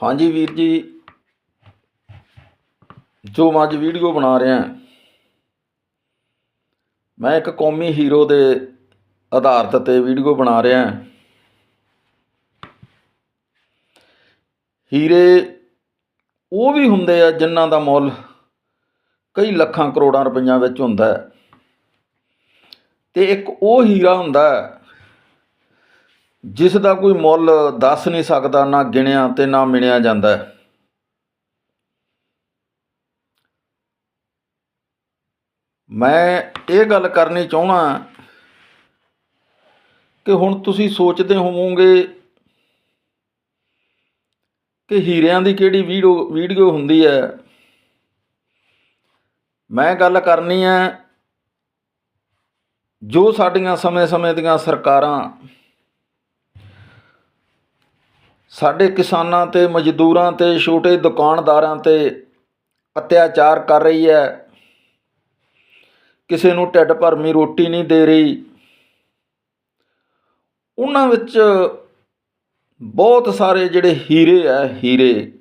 ਹਾਂਜੀ ਵੀਰ ਜੀ, ਜੋ ਮੈਂ ਅੱਜ ਵੀਡੀਓ ਬਣਾ ਰਿਹਾ ਮੈਂ ਇੱਕ ਕੌਮੀ ਹੀਰੋ ਦੇ ਆਧਾਰਤ 'ਤੇ ਵੀਡੀਓ ਬਣਾ ਰਿਹਾ ਹੀਰੇ ਉਹ ਵੀ ਹੁੰਦੇ ਆ ਜਿਨ੍ਹਾਂ ਦਾ ਮੁੱਲ ਕਈ ਲੱਖਾਂ ਕਰੋੜਾਂ ਰੁਪਈਆਂ ਵਿੱਚ ਹੁੰਦਾ ਹੈ। ਤੇ ਇੱਕ ਉਹ ਹੀਰਾ ਹੁੰਦਾ ਜਿਸ ਦਾ ਕੋਈ ਮੁੱਲ ਦੱਸ ਨਹੀਂ ਸਕਦਾ, ਨਾ ਗਿਣਿਆ ਤੇ ਨਾ ਮਿਣਿਆ ਜਾਂਦਾ ਹੈ। ਮੈਂ ਇਹ ਗੱਲ ਕਰਨੀ ਚਾਹਣਾ ਕਿ ਹੁਣ ਤੁਸੀਂ ਸੋਚਦੇ ਹੋਵੋਗੇ ਕਿ ਹੀਰਿਆਂ ਦੀ ਕਿਹੜੀ ਵੀਡੀਓ ਵੀਡੀਓ ਹੁੰਦੀ ਹੈ। ਮੈਂ ਗੱਲ ਕਰਨੀ ਹੈ ਜੋ ਸਾਡੀਆਂ ਸਮੇਂ-ਸਮੇਂ ਦੀਆਂ ਸਰਕਾਰਾਂ ਸਾਡੇ ਕਿਸਾਨਾਂ ਤੇ, ਮਜ਼ਦੂਰਾਂ ਤੇ, ਛੋਟੇ ਦੁਕਾਨਦਾਰਾਂ ਤੇ ਅਤਿਆਚਾਰ ਕਰ ਰਹੀ ਹੈ। ਕਿਸੇ ਨੂੰ ਢਿੱਡ ਭਰਮੀ ਰੋਟੀ ਨਹੀਂ ਦੇ ਰਹੀ। ਉਹਨਾਂ ਵਿੱਚ ਬਹੁਤ ਸਾਰੇ ਜਿਹੜੇ ਹੀਰੇ ਆ, ਹੀਰੇ।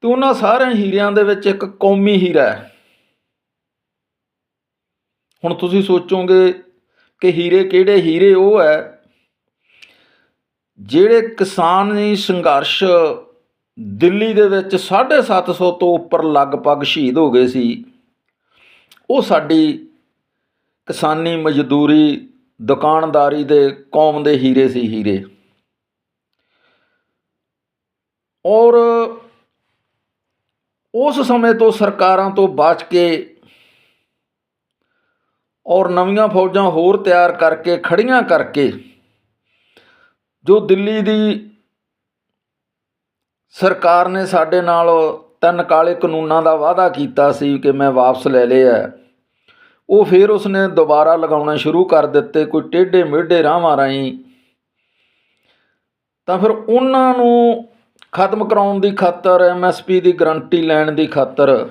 ਤੇ ਉਹਨਾਂ ਸਾਰਿਆਂ ਹੀਰਿਆਂ ਦੇ ਵਿੱਚ ਇੱਕ ਕੌਮੀ ਹੀਰਾ ਹੈ। ਹੁਣ ਤੁਸੀਂ ਸੋਚੋਗੇ ਕਿ ਹੀਰੇ ਕਿਹੜੇ ਹੀਰੇ ਉਹ ਹੈ? ਜਿਹੜੇ ਕਿਸਾਨੀ ਸੰਘਰਸ਼ ਦਿੱਲੀ ਦੇ ਵਿੱਚ 750 ਤੋਂ ਉੱਪਰ ਲਗਭਗ ਸ਼ਹੀਦ ਹੋ ਗਏ ਸੀ, ਉਹ ਸਾਡੀ ਕਿਸਾਨੀ ਮਜ਼ਦੂਰੀ, ਦੁਕਾਨਦਾਰੀ ਦੇ ਕੌਮ ਦੇ ਹੀਰੇ ਸੀ ਹੀਰੇ। ਔਰ ਉਸ ਸਮੇਂ ਤੋਂ ਸਰਕਾਰਾਂ ਤੋਂ ਬਚ ਕੇ ਔਰ ਨਵੀਆਂ ਫੌਜਾਂ ਹੋਰ ਤਿਆਰ ਕਰਕੇ ਖੜੀਆਂ ਕਰਕੇ ਜੋ ਦਿੱਲੀ ਦੀ ਸਰਕਾਰ ਨੇ ਸਾਡੇ ਨਾਲ ਤਿੰਨ ਕਾਲੇ ਕਾਨੂੰਨਾਂ ਦਾ ਵਾਅਦਾ ਕੀਤਾ ਸੀ ਕਿ ਮੈਂ ਵਾਪਸ ਲੈ ਲਿਆ ਉਹ ਫਿਰ ਉਸਨੇ ਦੁਬਾਰਾ ਲਗਾਉਣਾ ਸ਼ੁਰੂ ਕਰ ਦਿੱਤੇ ਕੋਈ ਟੇਢੇ ਮੇਢੇ ਰਾਹਾਂ ਰਾਹੀਂ। ਤਾਂ ਫਿਰ ਉਹਨਾਂ ਨੂੰ ਖਤਮ ਕਰਾਉਣ ਦੀ ਖਾਤਰ ਐਮਐਸਪੀ ਦੀ ਗਰੰਟੀ ਲੈਣ ਦੀ ਖਾਤਰ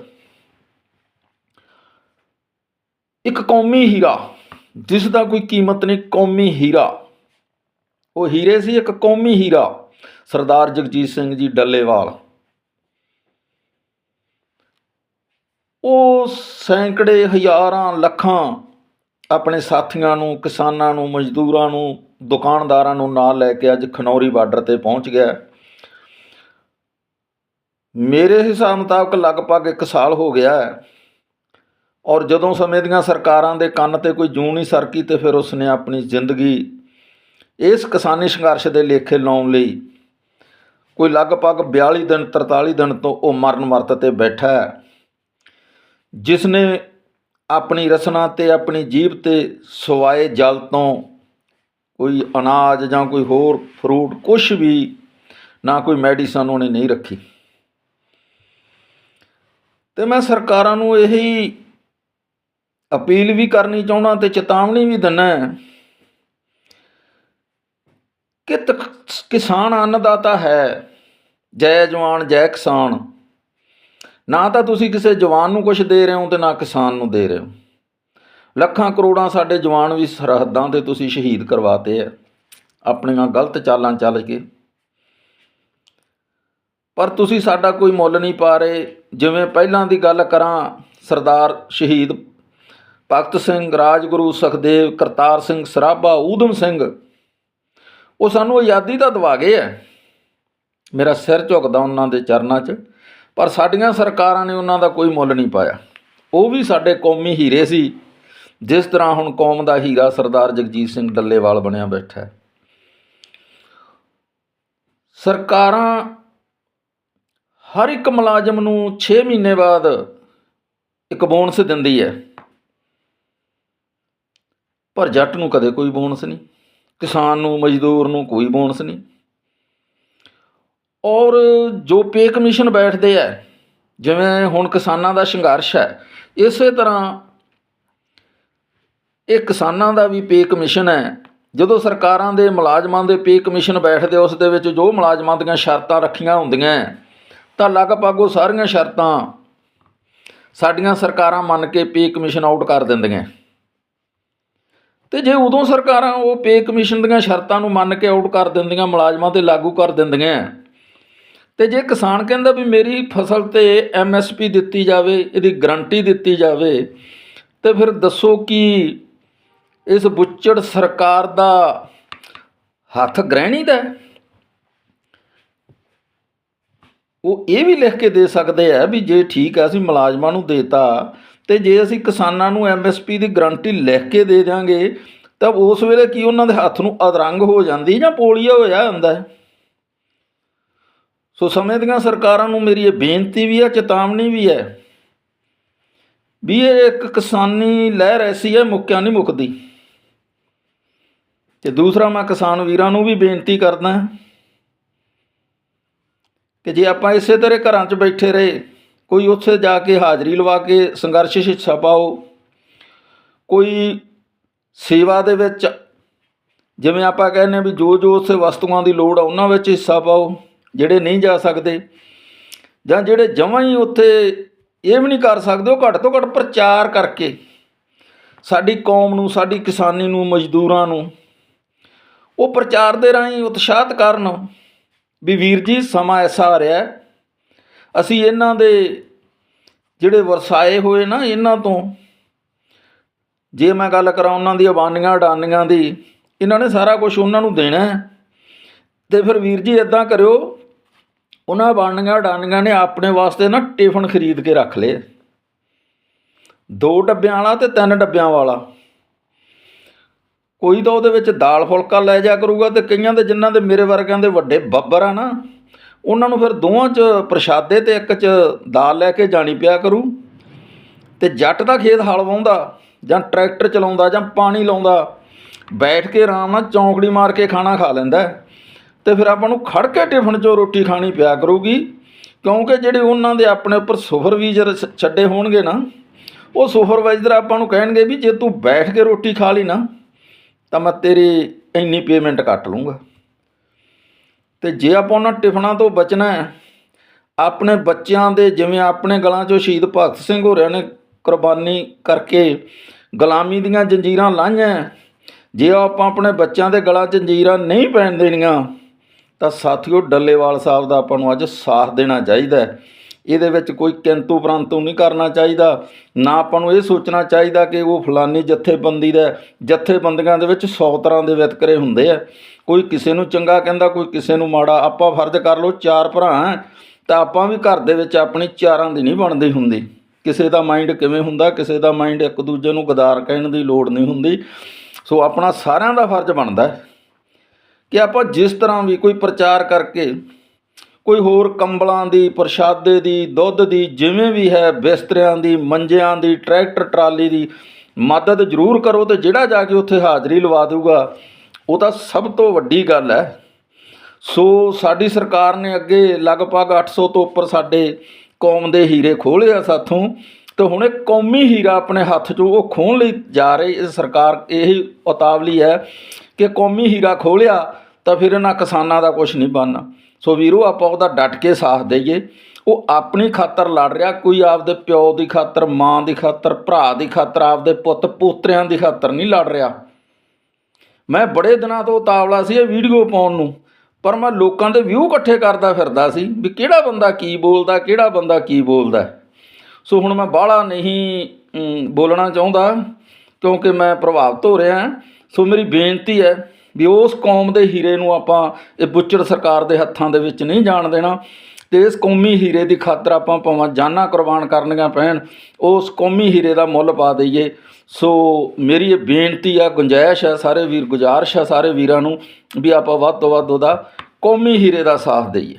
ਇੱਕ ਕੌਮੀ ਹੀਰਾ ਜਿਸ ਦਾ ਕੋਈ ਕੀਮਤ ਨਹੀਂ, ਕੌਮੀ ਹੀਰਾ। ਉਹ ਹੀਰੇ ਸੀ, ਇੱਕ ਕੌਮੀ ਹੀਰਾ, ਸਰਦਾਰ ਜਗਜੀਤ ਸਿੰਘ ਜੀ ਡੱਲੇਵਾਲ। ਉਹ ਸੈਂਕੜੇ ਹਜ਼ਾਰਾਂ ਲੱਖਾਂ ਆਪਣੇ ਸਾਥੀਆਂ ਨੂੰ, ਕਿਸਾਨਾਂ ਨੂੰ, ਮਜ਼ਦੂਰਾਂ ਨੂੰ, ਦੁਕਾਨਦਾਰਾਂ ਨੂੰ ਨਾਲ ਲੈ ਕੇ ਅੱਜ ਖਨੌਰੀ ਬਾਰਡਰ ਤੇ ਪਹੁੰਚ ਗਿਆ ਮੇਰੇ ਹਿਸਾਬ ਮੁਤਾਬਕ ਲਗਭਗ 1 ਸਾਲ ਹੋ ਗਿਆ ਹੈ। ਔਰ ਜਦੋਂ ਸਮੇਂ ਦੀਆਂ ਸਰਕਾਰਾਂ ਦੇ ਕੰਨ ਤੇ ਕੋਈ ਜੂੰ ਨਹੀਂ ਸਰਕੀ ਤੇ ਫਿਰ ਉਸਨੇ ਆਪਣੀ ਜ਼ਿੰਦਗੀ ਇਸ ਕਿਸਾਨੀ ਸੰਘਰਸ਼ ਦੇ ਲੇਖੇ ਲਾਉਣ ਲਈ ਕੋਈ ਲਗਭਗ 42 ਦਿਨ 43 ਦਿਨ ਤੋਂ ਉਹ ਮਰਨ ਵਰਤ ਤੇ ਬੈਠਾ ਹੈ ਜਿਸ ਨੇ ਆਪਣੀ ਰਸਨਾ ਤੇ ਆਪਣੀ ਜੀਭ ਤੇ ਸਵਾਏ ਜਲ ਤੋਂ ਕੋਈ ਅਨਾਜ ਜਾਂ ਕੋਈ ਹੋਰ ਫਰੂਟ ਕੁਝ ਵੀ ਨਾ ਕੋਈ ਮੈਡੀਸਨ ਉਹਨੇ ਨਹੀਂ ਰੱਖੀ। ਤੇ ਮੈਂ ਸਰਕਾਰਾਂ ਨੂੰ ਇਹੀ ਅਪੀਲ ਵੀ ਕਰਨੀ ਚਾਹੁੰਦਾ ਤੇ ਚੇਤਾਵਨੀ ਵੀ ਦਿੰਦਾ ਕਿ ਤਕ- ਕਿਸਾਨ ਅੰਨਦਾਤਾ ਹੈ? ਜੈ ਜਵਾਨ, ਜੈ ਕਿਸਾਨ। ਨਾ ਤਾਂ ਤੁਸੀਂ ਕਿਸੇ ਜਵਾਨ ਨੂੰ ਕੁਝ ਦੇ ਰਹੇ ਹੋ ਤੇ ਨਾ ਕਿਸਾਨ ਨੂੰ ਦੇ ਰਹੇ ਹੋ। ਲੱਖਾਂ ਕਰੋੜਾਂ ਸਾਡੇ ਜਵਾਨ ਵੀ ਸਰਹੱਦਾਂ ਤੇ ਤੁਸੀਂ ਸ਼ਹੀਦ ਕਰਵਾਤੇ ਆ। ਆਪਣੀਆਂ ਗਲਤ ਚਾਲਾਂ ਚੱਲ ਕੇ। ਪਰ ਤੁਸੀਂ ਸਾਡਾ ਕੋਈ ਮੁੱਲ ਨਹੀਂ ਪਾ ਰਹੇ। ਜਿਵੇਂ ਪਹਿਲਾਂ ਦੀ ਗੱਲ ਕਰਾਂ, ਸਰਦਾਰ ਸ਼ਹੀਦ ਭਗਤ ਸਿੰਘ, ਰਾਜਗੁਰੂ ਸੁਖਦੇਵ, ਕਰਤਾਰ ਸਿੰਘ, ਸਰਾਭਾ, ਊਧਮ ਸਿੰਘ ਉਹ ਸਾਨੂੰ ਆਜ਼ਾਦੀ ਤਾਂ ਦਵਾ ਗਏ ਐ। ਮੇਰਾ ਸਿਰ ਝੁਕਦਾ ਉਹਨਾਂ ਦੇ ਚਰਨਾਂ 'ਚ, ਪਰ ਸਾਡੀਆਂ ਸਰਕਾਰਾਂ ਨੇ ਉਹਨਾਂ ਦਾ ਕੋਈ ਮੁੱਲ ਨਹੀਂ ਪਾਇਆ। ਉਹ ਵੀ ਸਾਡੇ ਕੌਮੀ ਹੀਰੇ ਸੀ, ਜਿਸ ਤਰ੍ਹਾਂ ਹੁਣ ਕੌਮ ਦਾ ਹੀਰਾ ਸਰਦਾਰ ਜਗਜੀਤ ਸਿੰਘ ਡੱਲੇਵਾਲ ਬਣਿਆ ਬੈਠਾ ਹੈ ਸਰਕਾਰਾਂ ਹਰ ਇੱਕ ਮੁਲਾਜ਼ਮ ਨੂੰ 6 ਮਹੀਨੇ ਬਾਅਦ ਇੱਕ ਬੋਨਸ ਦਿੰਦੀ ਹੈ ਪਰ ਜੱਟ ਨੂੰ ਕਦੇ ਕੋਈ ਬੋਨਸ ਨਹੀਂ। ਕਿਸਾਨ ਨੂੰ ਮਜ਼ਦੂਰ ਨੂੰ ਕੋਈ ਬੋਨਸ ਨਹੀਂ। ਔਰ ਜੋ ਪੇ ਕਮਿਸ਼ਨ ਬੈਠਦੇ ਆ ਜਿਵੇਂ ਹੁਣ ਕਿਸਾਨਾਂ ਦਾ ਸੰਘਰਸ਼ ਹੈ ਇਸੇ ਤਰ੍ਹਾਂ ਇਹ ਕਿਸਾਨਾਂ ਦਾ ਵੀ ਪੇ ਕਮਿਸ਼ਨ ਹੈ। ਜਦੋਂ ਸਰਕਾਰਾਂ ਦੇ ਮੁਲਾਜ਼ਮਾਂ ਦੇ ਪੇ ਕਮਿਸ਼ਨ ਬੈਠਦੇ ਉਸ ਦੇ ਵਿੱਚ ਜੋ ਮੁਲਾਜ਼ਮਾਂ ਦੀਆਂ ਸ਼ਰਤਾਂ ਰੱਖੀਆਂ ਹੁੰਦੀਆਂ ਹੈ, ਤਾਂ ਲਗਭਗ ਉਹ ਸਾਰੀਆਂ ਸ਼ਰਤਾਂ ਸਾਡੀਆਂ ਸਰਕਾਰਾਂ ਮੰਨ ਕੇ ਪੇ ਕਮਿਸ਼ਨ ਆਊਟ ਕਰ ਦਿੰਦੀਆਂ। ਤੇ ਜੇ ਉਦੋਂ ਸਰਕਾਰਾਂ ਉਹ ਪੇ ਕਮਿਸ਼ਨ ਦੀਆਂ ਸ਼ਰਤਾਂ ਨੂੰ ਮੰਨ ਕੇ ਆਊਟ ਕਰ ਦਿੰਦੀਆਂ, ਮੁਲਾਜ਼ਮਾਂ ਤੇ ਲਾਗੂ ਕਰ ਦਿੰਦੀਆਂ। ਤੇ ਜੇ ਕਿਸਾਨ ਕਹਿੰਦਾ ਵੀ ਮੇਰੀ ਫਸਲ ਤੇ ਐਮਐਸਪੀ ਦਿੱਤੀ ਜਾਵੇ, ਇਹਦੀ ਗਰੰਟੀ ਦਿੱਤੀ ਜਾਵੇ, ਤੇ ਫਿਰ ਦੱਸੋ ਕਿ ਇਸ ਬੁੱਚੜ ਸਰਕਾਰ ਦਾ ਹੱਥ ਗ੍ਰਹਿਣੀ ਦਾ ਉਹ ਇਹ ਵੀ ਲਿਖ ਕੇ ਦੇ ਸਕਦੇ ਆ ਵੀ ਜੇ ਠੀਕ ਆ, ਅਸੀਂ ਮੁਲਾਜ਼ਮਾਂ ਨੂੰ ਦੇਤਾ ਤੇ ਜੇ ਅਸੀਂ ਕਿਸਾਨਾਂ ਨੂੰ ਐਮਐਸਪੀ ਦੀ ਗਾਰੰਟੀ ਲਿਖ ਕੇ ਦੇ ਦਿਆਂਗੇ, ਤਾਂ ਉਸ ਵੇਲੇ ਕੀ ਉਹਨਾਂ ਦੇ ਹੱਥ ਨੂੰ ਅਧਰੰਗ ਹੋ ਜਾਂਦੀ ਜਾਂ ਪੋਲੀਆ ਹੋਇਆ ਹੁੰਦਾ ਹੈ? ਸੋ ਸਮੇਂ ਦੀਆਂ ਸਰਕਾਰਾਂ ਨੂੰ ਮੇਰੀ ਇਹ ਬੇਨਤੀ ਵੀ ਹੈ, ਚੇਤਾਵਨੀ ਵੀ ਹੈ ਵੀ ਇਹ ਇੱਕ ਕਿਸਾਨੀ ਲਹਿਰ ਐਸੀ ਹੈ, ਮੁੱਕਿਆ ਨਹੀਂ ਮੁੱਕਦੀ। ਤੇ ਦੂਸਰਾ, ਮੈਂ ਕਿਸਾਨ ਵੀਰਾਂ ਨੂੰ ਵੀ ਬੇਨਤੀ ਕਰਦਾ ਕਿ ਜੇ ਆਪਾਂ ਇਸੇ ਤਰ੍ਹਾਂ ਘਰਾਂ 'ਚ ਬੈਠੇ ਰਹੇ ਕੋਈ ਉੱਥੇ ਜਾ ਕੇ ਹਾਜ਼ਰੀ ਲਵਾ ਕੇ ਸੰਘਰਸ਼ ਹਿੱਸਾ ਪਾਓ, ਕੋਈ ਸੇਵਾ ਦੇ ਵਿੱਚ, ਜਿਵੇਂ ਆਪਾਂ ਕਹਿੰਦੇ ਹਾਂ ਵੀ ਜੋ ਜੋ ਉੱਥੇ ਵਸਤੂਆਂ ਦੀ ਲੋੜ ਆ, ਉਹਨਾਂ ਵਿੱਚ ਹਿੱਸਾ ਪਾਓ, ਜਿਹੜੇ ਨਹੀਂ ਜਾ ਸਕਦੇ, ਜਾਂ ਜਿਹੜੇ ਜਮਾਂ ਹੀ ਉੱਥੇ ਇਹ ਵੀ ਨਹੀਂ ਕਰ ਸਕਦੇ, ਉਹ ਘੱਟ ਤੋਂ ਘੱਟ ਪ੍ਰਚਾਰ ਕਰਕੇ ਸਾਡੀ ਕੌਮ ਨੂੰ, ਸਾਡੀ ਕਿਸਾਨੀ ਨੂੰ, ਮਜ਼ਦੂਰਾਂ ਨੂੰ, ਉਹ ਪ੍ਰਚਾਰ ਦੇ ਰਾਹੀਂ ਉਤਸ਼ਾਹਤ ਕਰਨ ਵੀ ਵੀਰ ਜੀ, ਸਮਾਂ ਐਸਾ ਆ ਰਿਹਾ ਅਸੀਂ ਇਹਨਾਂ ਦੇ ਜਿਹੜੇ ਵਰਸਾਏ ਹੋਏ ਨਾ ਇਹਨਾਂ ਤੋਂ, ਜੇ ਮੈਂ ਗੱਲ ਕਰਾਂ ਉਹਨਾਂ ਦੀ ਅਬਾਨੀਆਂ ਅਡਾਨੀਆਂ ਦੀ, ਇਹਨਾਂ ਨੇ ਸਾਰਾ ਕੁਝ ਉਹਨਾਂ ਨੂੰ ਦੇਣਾ ਹੈ। ਤੇ ਫਿਰ ਵੀਰ ਜੀ ਇਦਾਂ ਕਰਿਓ, ਉਹਨਾਂ ਅਬਾਨੀਆਂ ਅਡਾਨੀਆਂ ਨੇ ਆਪਣੇ ਵਾਸਤੇ ਨਾ ਟਿਫਨ ਖਰੀਦ ਕੇ ਰੱਖ ਲਏ। ਦੋ ਡੱਬਿਆਂ ਵਾਲਾ ਤੇ ਤਿੰਨ ਡੱਬਿਆਂ ਵਾਲਾ। ਕੋਈ ਤਾਂ ਉਹਦੇ ਵਿੱਚ ਦਾਲ ਫੁਲਕਾ ਲੈ ਜਾ ਕਰੂਗਾ ਤੇ ਕਈਆਂ ਦੇ ਜਿਨ੍ਹਾਂ ਦੇ ਮੇਰੇ ਵਰਗਿਆਂ ਦੇ ਵੱਡੇ ਬੱਬਰ ਆ ਨਾ ਉਹਨਾਂ ਨੂੰ ਫਿਰ ਦੋਵਾਂ 'ਚ ਪ੍ਰਸ਼ਾਦੇ ਤੇ ਇੱਕ 'ਚ ਦਾਲ ਲੈ ਕੇ ਜਾਣੀ ਪਿਆ ਕਰੂ ਤੇ ਜੱਟ ਦਾ ਖੇਤ ਹਲ ਵਾਹੁੰਦਾ ਜਾਂ ਟਰੈਕਟਰ ਚਲਾਉਂਦਾ ਜਾਂ ਪਾਣੀ ਲਾਉਂਦਾ, ਬੈਠ ਕੇ ਆਰਾਮ ਨਾਲ ਚੌਂਕੜੀ ਮਾਰ ਕੇ ਖਾਣਾ ਖਾ ਲੈਂਦਾ ਹੈ। ਤੇ ਫਿਰ ਆਪਾਂ ਨੂੰ ਖੜ ਕੇ ਟਿਫਨ 'ਚੋਂ ਰੋਟੀ ਖਾਣੀ ਪਿਆ ਕਰੂਗੀ, ਕਿਉਂਕਿ ਜਿਹੜੇ ਉਹਨਾਂ ਦੇ ਆਪਣੇ ਉੱਪਰ ਸੁਪਰਵਾਈਜ਼ਰ ਛੱਡੇ ਹੋਣਗੇ ਨਾ, ਉਹ ਸੁਪਰਵਾਈਜ਼ਰ ਆਪਾਂ ਨੂੰ ਕਹਿਣਗੇ ਵੀ ਜੇ ਤੂੰ ਬੈਠ ਕੇ ਰੋਟੀ ਖਾ ਲਈ ਨਾ, ਤਾਂ ਮੈਂ ਤੇਰੀ ਇੰਨੀ ਪੇਮੈਂਟ ਕੱਟ ਲੂੰਗਾ ਤੇ ਜੇ ਆਪਾਂ ਉਹਨਾਂ ਟਿਫਨਾਂ ਤੋਂ ਬਚਣਾ ਹੈ, ਆਪਣੇ ਬੱਚਿਆਂ ਦੇ ਜਿਵੇਂ ਆਪਣੇ ਗਲਾਂ 'ਚੋਂ ਸ਼ਹੀਦ ਭਗਤ ਸਿੰਘ ਹੋਰਿਆਂ ਨੇ ਕੁਰਬਾਨੀ ਕਰਕੇ ਗੁਲਾਮੀ ਦੀਆਂ ਜੰਜੀਰਾਂ ਲਾਹੀਆਂ ਜੇ ਆਪਾਂ ਆਪਣੇ ਬੱਚਿਆਂ ਦੇ ਗਲਾਂ 'ਚ ਜੰਜੀਰਾਂ ਨਹੀਂ ਪੈਣ ਦੇਣੀਆਂ, ਤਾਂ ਸਾਥੀਓ ਡੱਲੇਵਾਲ ਸਾਹਿਬ ਦਾ ਆਪਾਂ ਨੂੰ ਅੱਜ ਸਾਥ ਦੇਣਾ ਚਾਹੀਦਾ ਹੈ। ਇਹਦੇ ਵਿੱਚ ਕੋਈ ਕਿੰਤੂ ਪ੍ਰੰਤੂ ਨਹੀਂ ਕਰਨਾ ਚਾਹੀਦਾ। ਨਾ ਆਪਾਂ ਨੂੰ ਇਹ ਸੋਚਣਾ ਚਾਹੀਦਾ ਕਿ ਉਹ ਫਲਾਨੀ ਜਥੇਬੰਦੀ ਦਾ ਹੈ। ਜਥੇਬੰਦੀਆਂ ਦੇ ਵਿੱਚ 100 ਤਰ੍ਹਾਂ ਦੇ ਵਿਤਕਰੇ ਹੁੰਦੇ ਆ। ਕੋਈ ਕਿਸੇ ਨੂੰ ਚੰਗਾ ਕਹਿੰਦਾ, ਕੋਈ ਕਿਸੇ ਨੂੰ ਮਾੜਾ। ਆਪਾਂ ਫਰਜ਼ ਕਰ ਲਓ ਚਾਰ ਭਰਾ ਹਾਂ ਤਾਂ ਆਪਾਂ ਵੀ ਘਰ ਦੇ ਵਿੱਚ ਆਪਣੀ ਚਾਰਾਂ ਦੀ ਨਹੀਂ ਬਣਦੀ ਹੁੰਦੀ। ਕਿਸੇ ਦਾ ਮਾਈਂਡ ਕਿਵੇਂ ਹੁੰਦਾ, ਕਿਸੇ ਦਾ ਮਾਈਂਡ ਇੱਕ ਦੂਜੇ ਨੂੰ ਗਦਾਰ ਕਹਿਣ ਦੀ ਲੋੜ ਨਹੀਂ ਹੁੰਦੀ। ਸੋ ਆਪਣਾ ਸਾਰਿਆਂ ਦਾ ਫਰਜ਼ ਬਣਦਾ ਕਿ ਆਪਾਂ ਜਿਸ ਤਰ੍ਹਾਂ ਵੀ ਕੋਈ ਪ੍ਰਚਾਰ ਕਰਕੇ ਕੋਈ ਹੋਰ ਕੰਬਲਾਂ ਦੀ, ਪ੍ਰਸ਼ਾਦੇ ਦੀ, ਦੁੱਧ ਦੀ, ਜਿਵੇਂ ਵੀ ਹੈ, ਬਿਸਤਰਿਆਂ ਦੀ, ਮੰਜਿਆਂ ਦੀ, ਟਰੈਕਟਰ, ਟਰਾਲੀ ਦੀ ਮਦਦ ਜ਼ਰੂਰ ਕਰੋ ਤੇ ਜਿਹੜਾ ਜਾ ਕੇ ਉੱਥੇ ਹਾਜ਼ਰੀ ਲਵਾ ਦੇਊਗਾ, ਉਹ ਤਾਂ ਸਭ ਤੋਂ ਵੱਡੀ ਗੱਲ ਹੈ। ਸੋ ਸਾਡੀ ਸਰਕਾਰ ਨੇ ਅੱਗੇ ਲਗਭਗ 800 ਤੋਂ ਉੱਪਰ ਸਾਡੇ ਕੌਮ ਦੇ ਹੀਰੇ ਖੋਲ੍ਹੇ ਆ ਸਾਥੋਂ, ਤੇ ਹੁਣ ਇਹ ਕੌਮੀ ਹੀਰਾ ਆਪਣੇ ਹੱਥ 'ਚੋਂ ਉਹ ਖੋਹਣ ਲਈ ਜਾ ਰਹੀ ਇਹ ਸਰਕਾਰ ਇਹੀ ਉਤਾਵਲੀ ਹੈ ਕਿ ਕੌਮੀ ਹੀਰਾ ਖੋਲਿਆ ਤਾਂ ਫਿਰ ਇਹਨਾਂ ਕਿਸਾਨਾਂ ਦਾ ਕੁਝ ਨਹੀਂ ਬਣਨਾ। ਸੋ ਵੀਰੋ, ਆਪਾਂ ਉਹਦਾ ਡਟ ਕੇ ਸਾਥ ਦਈਏ। ਉਹ ਆਪਣੀ ਖਾਤਰ ਲੜ ਰਿਹਾ, ਕੋਈ ਆਪਦੇ ਪਿਓ ਦੀ ਖਾਤਰ, ਮਾਂ ਦੀ ਖਾਤਰ, ਭਰਾ ਦੀ ਖਾਤਰ, ਆਪਦੇ ਪੁੱਤ ਪੋਤਰਿਆਂ ਦੀ ਖਾਤਰ ਨਹੀਂ ਲੜ ਰਿਹਾ। ਮੈਂ ਬੜੇ ਦਿਨਾਂ ਤੋਂ ਉਤਾਵਲਾ ਸੀ ਇਹ ਵੀਡੀਓ ਪਾਉਣ ਨੂੰ, ਪਰ ਮੈਂ ਲੋਕਾਂ ਦੇ ਵਿਊ ਇਕੱਠੇ ਕਰਦਾ ਫਿਰਦਾ ਸੀ ਵੀ ਕਿਹੜਾ ਬੰਦਾ ਕੀ ਬੋਲਦਾ, ਕਿਹੜਾ ਬੰਦਾ ਕੀ ਬੋਲਦਾ। ਸੋ ਹੁਣ ਮੈਂ ਬਾਹਲਾ ਨਹੀਂ ਬੋਲਣਾ ਚਾਹੁੰਦਾ, ਕਿਉਂਕਿ ਮੈਂ ਪ੍ਰਭਾਵਿਤ ਹੋ ਰਿਹਾ। ਸੋ ਮੇਰੀ ਬੇਨਤੀ ਹੈ ਵੀ ਉਸ ਕੌਮ ਦੇ ਹੀਰੇ ਨੂੰ ਆਪਾਂ ਇਹ ਬੁੱਚੜ ਸਰਕਾਰ ਦੇ ਹੱਥਾਂ ਦੇ ਵਿੱਚ ਨਹੀਂ ਜਾਣ ਦੇਣਾ ਤੇ ਇਸ ਕੌਮੀ ਹੀਰੇ ਦੀ ਖਾਤਰ ਆਪਾਂ ਭਾਵੇਂ ਜਾਨਾਂ ਕੁਰਬਾਨ ਕਰਨੀਆਂ ਪੈਣ, ਉਸ ਕੌਮੀ ਹੀਰੇ ਦਾ ਮੁੱਲ ਪਾ ਦਈਏ। ਸੋ ਮੇਰੀ ਇਹ ਬੇਨਤੀ ਆ, ਗੁੰਜਾਇਸ਼ ਆ ਸਾਰੇ ਵੀਰ, ਗੁਜ਼ਾਰਿਸ਼ ਆ ਸਾਰੇ ਵੀਰਾਂ ਨੂੰ ਵੀ ਆਪਾਂ ਵੱਧ ਤੋਂ ਵੱਧ ਉਹਦਾ ਕੌਮੀ ਹੀਰੇ ਦਾ ਸਾਥ ਦਈਏ।